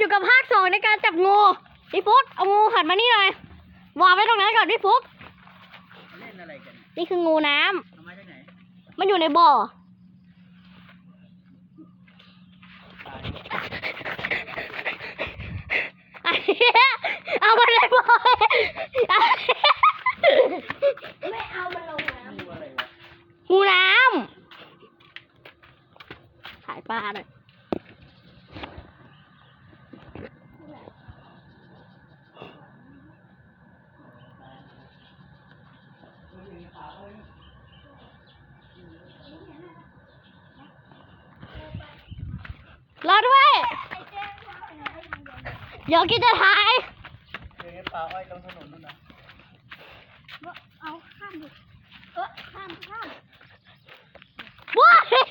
อยู่กับภาคสองในการจับงูพี่ฟุกเอางูหันมานี่หน่อยวางไว้ตรงนั้นก่อนพี่ฟุกเล่นอะไรกันนี่คืองูน้ำเอามาจากไหนมันอยู่ในบ่อตายอันเนี้ยเอามาเลยบ่อไม่เอามันลงน้งูอะไรวะำงูน้ำถ่ายปลาหน่อย รอด้วย เดี๋ยวกินจะถ่ายเดินป่าอ้อยตรงถนนนู่นนะเอาข้ามดิเออข้ามข้ามว้าย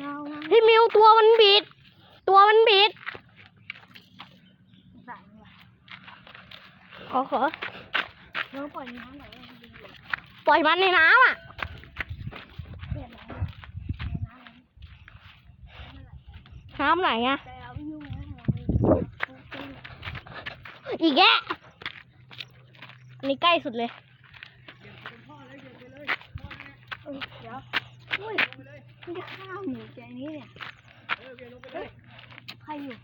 เราเราพี่มิวตัวมันบิด ตัวมันบิดใส่ว่ะขอขอเราปล่อยน้ำหน่อยดีกว่าปล่อยมันในน้ำอะ เปลี่ยนน้ำน้ำ น้ำไหนอะแต่เราไม่ยุ่งนะเราไม่อีกแกะอันนี้ใกล้สุดเลยเออเดี๋ยวอุ้ยมันจะข้ามหนูใจนี้เนี่ยเออเบียร์ลงไปเลยใครอยู่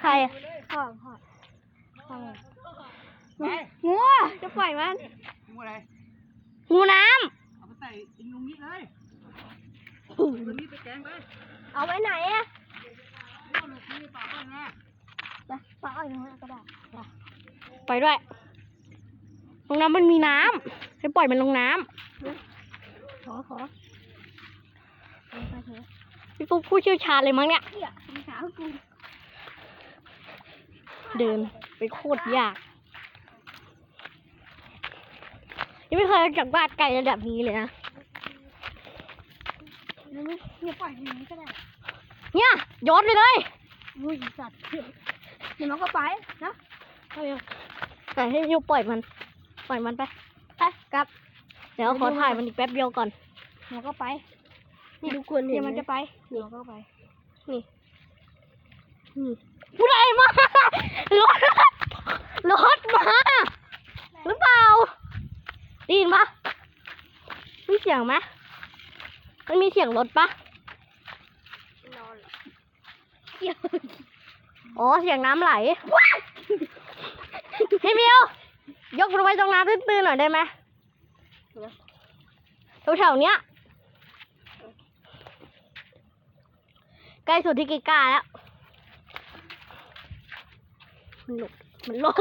ใครอะพ่อพ่อพ่อไปงัวจะปล่อยมันงูอะไรงูน้เอาไปใส่อินนุงนิดเลยำอินนุงนิดไปแกงไป เอาไว้ไหนอะเอาหนูนี่ป่าอ้อยนะไปปลาอ้อยตรงนั้นก็ได้ไปด้วยตรงน้ำมันมีน้ำให้ปล่อยมันลงน้ขอขอเอาไปเถอะำพี่ฟุ๊กผู้เชี่ยวชาญเลยมั้งเนี่ย เหี้ยมีขากูเดินไปโคตรยาก ยังไม่เคยออกจากบ้านไกลระดับนี้เลยนะแล้วไม่เนี่ยปล่อยอย่างนี้ก็ได้ เนี่ยโยนไปเลยอุ้ยสัตว์เดี๋ยวมันก็ไปนะเอายังไหนให้มิวปล่อยมัน ปล่อยมันไปไปกลับ เดี๋ยวขอถ่ายมันอีกแป๊บเดียวก่อนมันก็ไปนี่ดูควรเห็เดี๋ยนวไหมมันจะไปเดี๋ยวมันก็ไป นี่นี่ผู้ใดมารถรถมาหรือเปล่าได้ยินปะมีเสียงไหมมันมีเสียงรถปะ นอน อ๋อเสียงน้ำไหลพี่มิวยกมันไว้ตรงน้ำตื้นๆหน่อยได้ไหมแถวๆเนี้ยใกล้สุดที่กิก้าแล้ว มันหลบมันหลบ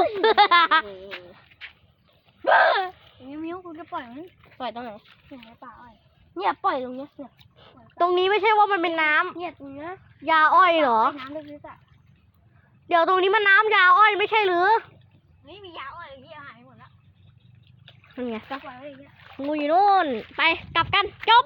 มิวมิวคุณจะปล่อยมันปล่อยตรงไหนเสียงในป่าอ้อยเนี่ยปล่อยตรงเนี้ยเนี่ยต รงนี้ไม่ใช่ว่ามันเป็นน้ำเนี่ยตรงเนี้ยยาอ้อยเหรอ น้ำลึกๆอะเดี๋ยวตรงนี้มันน้ำยาอ้อยไม่ใช่หรือนี่มียาอ้อยที่หายหมดแล้วนั่นไงจะปล่อยไว้อย่างเงี้ยงูอยู่นู่น ไปกลับกันจบ